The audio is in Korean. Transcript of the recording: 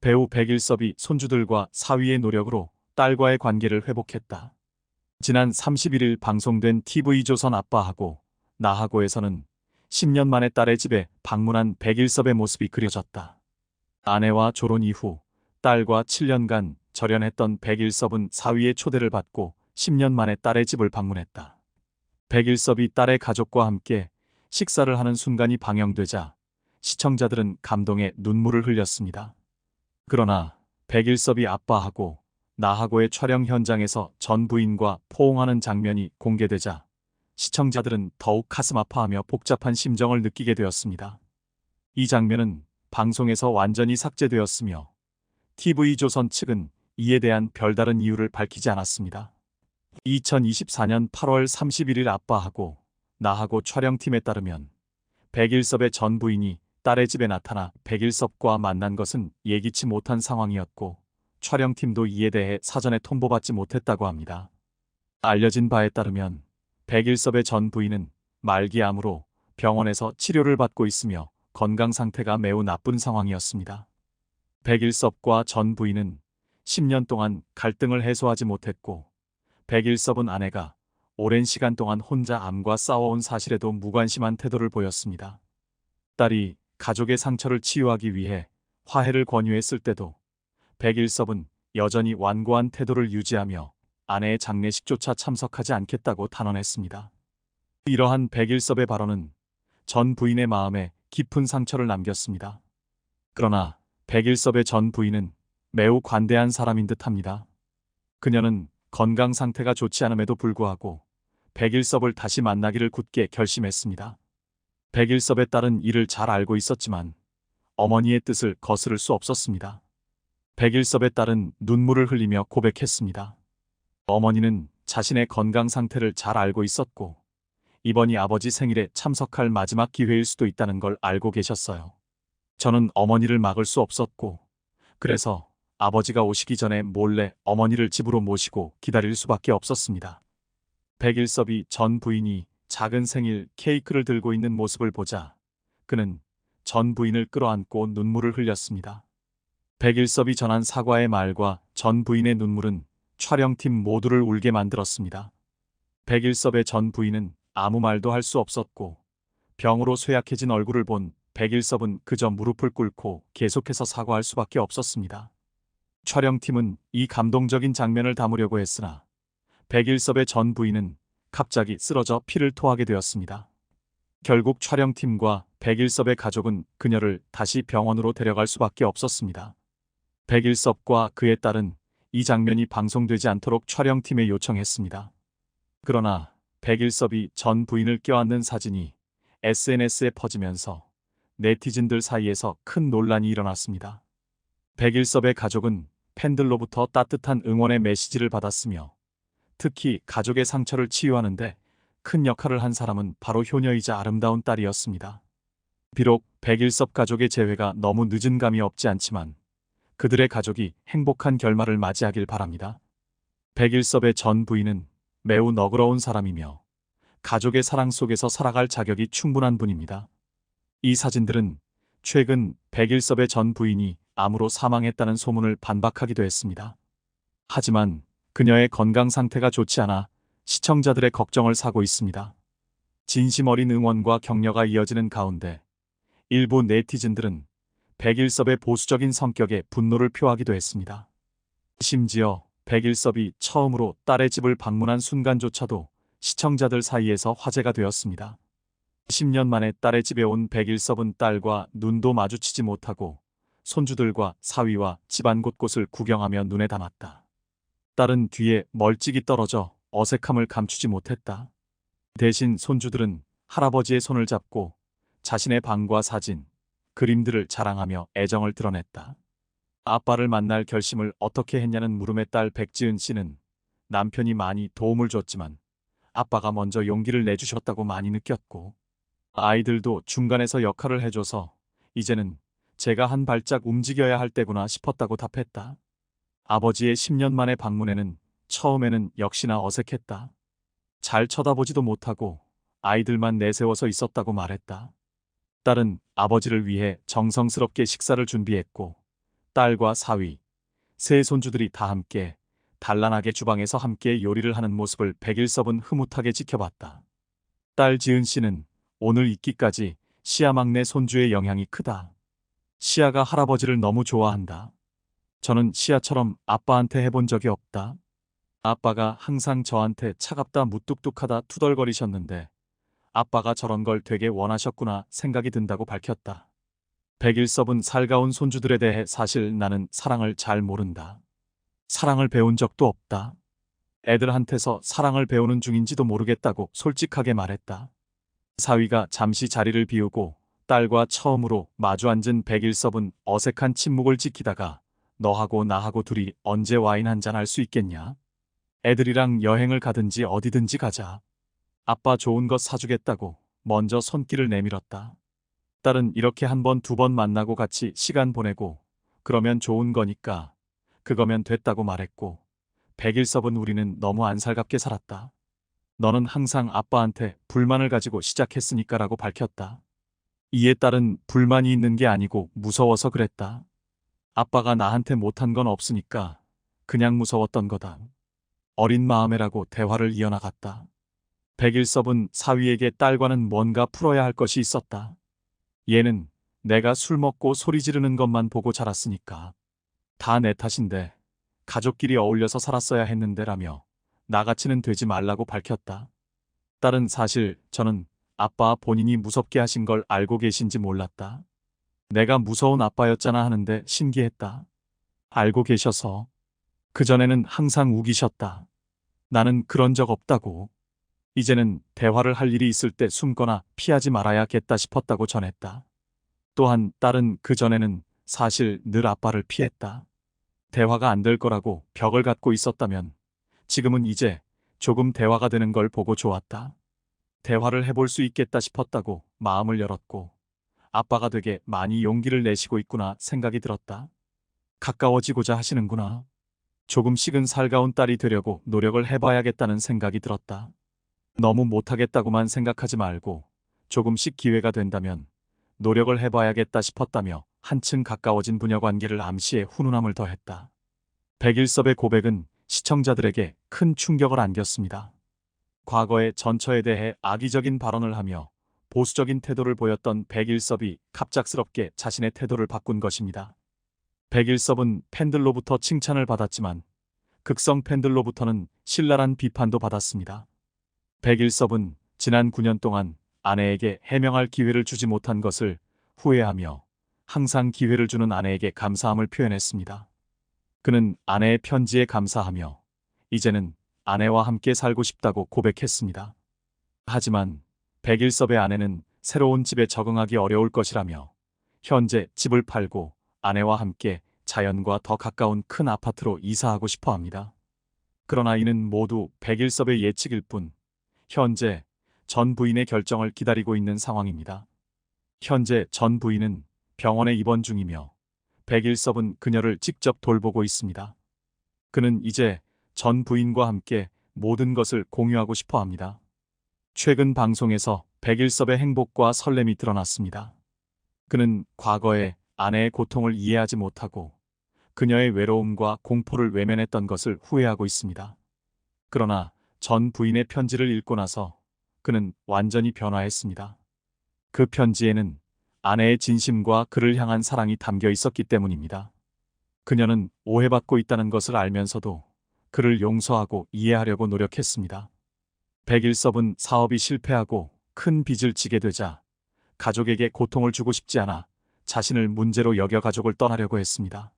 배우 백일섭이 손주들과 사위의 노력으로 딸과의 관계를 회복했다. 지난 31일 방송된 TV조선 아빠하고 나하고에서는 10년 만에 딸의 집에 방문한 백일섭의 모습이 그려졌다. 아내와 졸혼 이후 딸과 7년간 절연했던 백일섭은 사위의 초대를 받고 10년 만에 딸의 집을 방문했다. 백일섭이 딸의 가족과 함께 식사를 하는 순간이 방영되자 시청자들은 감동에 눈물을 흘렸습니다. 그러나 백일섭이 아빠하고 나하고의 촬영 현장에서 전 부인과 포옹하는 장면이 공개되자 시청자들은 더욱 가슴 아파하며 복잡한 심정을 느끼게 되었습니다. 이 장면은 방송에서 완전히 삭제되었으며 TV조선 측은 이에 대한 별다른 이유를 밝히지 않았습니다. 2024년 8월 31일 아빠하고 나하고 촬영팀에 따르면 백일섭의 전 부인이 딸의 집에 나타나 백일섭과 만난 것은 예기치 못한 상황이었고 촬영팀도 이에 대해 사전에 통보받지 못했다고 합니다. 알려진 바에 따르면 백일섭의 전 부인은 말기암으로 병원에서 치료를 받고 있으며 건강 상태가 매우 나쁜 상황이었습니다. 백일섭과 전 부인은 10년 동안 갈등을 해소하지 못했고 백일섭은 아내가 오랜 시간 동안 혼자 암과 싸워온 사실에도 무관심한 태도를 보였습니다. 딸이 가족의 상처를 치유하기 위해 화해를 권유했을 때도 백일섭은 여전히 완고한 태도를 유지하며 아내의 장례식조차 참석하지 않겠다고 단언했습니다. 이러한 백일섭의 발언은 전 부인의 마음에 깊은 상처를 남겼습니다. 그러나 백일섭의 전 부인은 매우 관대한 사람인 듯합니다. 그녀는 건강 상태가 좋지 않음에도 불구하고 백일섭을 다시 만나기를 굳게 결심했습니다. 백일섭의 딸은 이를 잘 알고 있었지만 어머니의 뜻을 거스를 수 없었습니다. 백일섭의 딸은 눈물을 흘리며 고백했습니다. 어머니는 자신의 건강 상태를 잘 알고 있었고 이번이 아버지 생일에 참석할 마지막 기회일 수도 있다는 걸 알고 계셨어요. 저는 어머니를 막을 수 없었고 그래서 아버지가 오시기 전에 몰래 어머니를 집으로 모시고 기다릴 수밖에 없었습니다. 백일섭이 전 부인이 작은 생일 케이크를 들고 있는 모습을 보자 그는 전 부인을 끌어안고 눈물을 흘렸습니다. 백일섭이 전한 사과의 말과 전 부인의 눈물은 촬영팀 모두를 울게 만들었습니다. 백일섭의 전 부인은 아무 말도 할 수 없었고 병으로 쇠약해진 얼굴을 본 백일섭은 그저 무릎을 꿇고 계속해서 사과할 수밖에 없었습니다. 촬영팀은 이 감동적인 장면을 담으려고 했으나 백일섭의 전 부인은 갑자기 쓰러져 피를 토하게 되었습니다. 결국 촬영팀과 백일섭의 가족은 그녀를 다시 병원으로 데려갈 수밖에 없었습니다. 백일섭과 그의 딸은 이 장면이 방송되지 않도록 촬영팀에 요청했습니다. 그러나 백일섭이 전 부인을 껴안는 사진이 SNS에 퍼지면서 네티즌들 사이에서 큰 논란이 일어났습니다. 백일섭의 가족은 팬들로부터 따뜻한 응원의 메시지를 받았으며 특히 가족의 상처를 치유하는데 큰 역할을 한 사람은 바로 효녀이자 아름다운 딸이었습니다. 비록 백일섭 가족의 재회가 너무 늦은 감이 없지 않지만 그들의 가족이 행복한 결말을 맞이하길 바랍니다. 백일섭의 전 부인은 매우 너그러운 사람이며 가족의 사랑 속에서 살아갈 자격이 충분한 분입니다. 이 사진들은 최근 백일섭의 전 부인이 암으로 사망했다는 소문을 반박하기도 했습니다. 하지만 그녀의 건강 상태가 좋지 않아 시청자들의 걱정을 사고 있습니다. 진심 어린 응원과 격려가 이어지는 가운데 일부 네티즌들은 백일섭의 보수적인 성격에 분노를 표하기도 했습니다. 심지어 백일섭이 처음으로 딸의 집을 방문한 순간조차도 시청자들 사이에서 화제가 되었습니다. 10년 만에 딸의 집에 온 백일섭은 딸과 눈도 마주치지 못하고 손주들과 사위와 집안 곳곳을 구경하며 눈에 담았다. 딸은 뒤에 멀찍이 떨어져 어색함을 감추지 못했다. 대신 손주들은 할아버지의 손을 잡고 자신의 방과 사진, 그림들을 자랑하며 애정을 드러냈다. 아빠를 만날 결심을 어떻게 했냐는 물음에 딸 백지은 씨는 남편이 많이 도움을 줬지만 아빠가 먼저 용기를 내주셨다고 많이 느꼈고 아이들도 중간에서 역할을 해줘서 이제는 제가 한 발짝 움직여야 할 때구나 싶었다고 답했다. 아버지의 10년 만의 방문에는 처음에는 역시나 어색했다. 잘 쳐다보지도 못하고 아이들만 내세워서 있었다고 말했다. 딸은 아버지를 위해 정성스럽게 식사를 준비했고 딸과 사위, 세 손주들이 다 함께 단란하게 주방에서 함께 요리를 하는 모습을 백일섭은 흐뭇하게 지켜봤다. 딸 지은 씨는 오늘 있기까지 시아 막내 손주의 영향이 크다. 시아가 할아버지를 너무 좋아한다. 저는 시아처럼 아빠한테 해본 적이 없다. 아빠가 항상 저한테 차갑다 무뚝뚝하다 투덜거리셨는데 아빠가 저런 걸 되게 원하셨구나 생각이 든다고 밝혔다. 백일섭은 살가운 손주들에 대해 사실 나는 사랑을 잘 모른다. 사랑을 배운 적도 없다. 애들한테서 사랑을 배우는 중인지도 모르겠다고 솔직하게 말했다. 사위가 잠시 자리를 비우고 딸과 처음으로 마주 앉은 백일섭은 어색한 침묵을 지키다가 너하고 나하고 둘이 언제 와인 한잔 할 수 있겠냐? 애들이랑 여행을 가든지 어디든지 가자. 아빠 좋은 것 사주겠다고 먼저 손길을 내밀었다. 딸은 이렇게 한 번, 두 번 만나고 같이 시간 보내고 그러면 좋은 거니까 그거면 됐다고 말했고 백일섭은 우리는 너무 안살갑게 살았다. 너는 항상 아빠한테 불만을 가지고 시작했으니까라고 밝혔다. 이에 딸은 불만이 있는 게 아니고 무서워서 그랬다. 아빠가 나한테 못한 건 없으니까 그냥 무서웠던 거다. 어린 마음에라고 대화를 이어나갔다. 백일섭은 사위에게 딸과는 뭔가 풀어야 할 것이 있었다. 얘는 내가 술 먹고 소리 지르는 것만 보고 자랐으니까. 다 내 탓인데 가족끼리 어울려서 살았어야 했는데라며 나같이는 되지 말라고 밝혔다. 딸은 사실 저는 아빠 본인이 무섭게 하신 걸 알고 계신지 몰랐다. 내가 무서운 아빠였잖아 하는데 신기했다. 알고 계셔서. 그전에는 항상 우기셨다. 나는 그런 적 없다고. 이제는 대화를 할 일이 있을 때 숨거나 피하지 말아야겠다 싶었다고 전했다. 또한 딸은 그전에는 사실 늘 아빠를 피했다. 대화가 안 될 거라고 벽을 갖고 있었다면 지금은 이제 조금 대화가 되는 걸 보고 좋았다. 대화를 해볼 수 있겠다 싶었다고 마음을 열었고 아빠가 되게 많이 용기를 내시고 있구나 생각이 들었다. 가까워지고자 하시는구나. 조금씩은 살가운 딸이 되려고 노력을 해봐야겠다는 생각이 들었다. 너무 못하겠다고만 생각하지 말고 조금씩 기회가 된다면 노력을 해봐야겠다 싶었다며 한층 가까워진 부녀 관계를 암시해 훈훈함을 더했다. 백일섭의 고백은 시청자들에게 큰 충격을 안겼습니다. 과거의 전처에 대해 악의적인 발언을 하며 보수적인 태도를 보였던 백일섭이 갑작스럽게 자신의 태도를 바꾼 것입니다. 백일섭은 팬들로부터 칭찬을 받았지만 극성 팬들로부터는 신랄한 비판도 받았습니다. 백일섭은 지난 9년 동안 아내에게 해명할 기회를 주지 못한 것을 후회하며 항상 기회를 주는 아내에게 감사함을 표현했습니다. 그는 아내의 편지에 감사하며 이제는 아내와 함께 살고 싶다고 고백했습니다. 하지만 백일섭의 아내는 새로운 집에 적응하기 어려울 것이라며 현재 집을 팔고 아내와 함께 자연과 더 가까운 큰 아파트로 이사하고 싶어 합니다. 그러나 이는 모두 백일섭의 예측일 뿐 현재 전 부인의 결정을 기다리고 있는 상황입니다. 현재 전 부인은 병원에 입원 중이며 백일섭은 그녀를 직접 돌보고 있습니다. 그는 이제 전 부인과 함께 모든 것을 공유하고 싶어 합니다. 최근 방송에서 백일섭의 행복과 설렘이 드러났습니다. 그는 과거에 아내의 고통을 이해하지 못하고 그녀의 외로움과 공포를 외면했던 것을 후회하고 있습니다. 그러나 전 부인의 편지를 읽고 나서 그는 완전히 변화했습니다. 그 편지에는 아내의 진심과 그를 향한 사랑이 담겨 있었기 때문입니다. 그녀는 오해받고 있다는 것을 알면서도 그를 용서하고 이해하려고 노력했습니다. 백일섭은 사업이 실패하고 큰 빚을 지게 되자 가족에게 고통을 주고 싶지 않아 자신을 문제로 여겨 가족을 떠나려고 했습니다.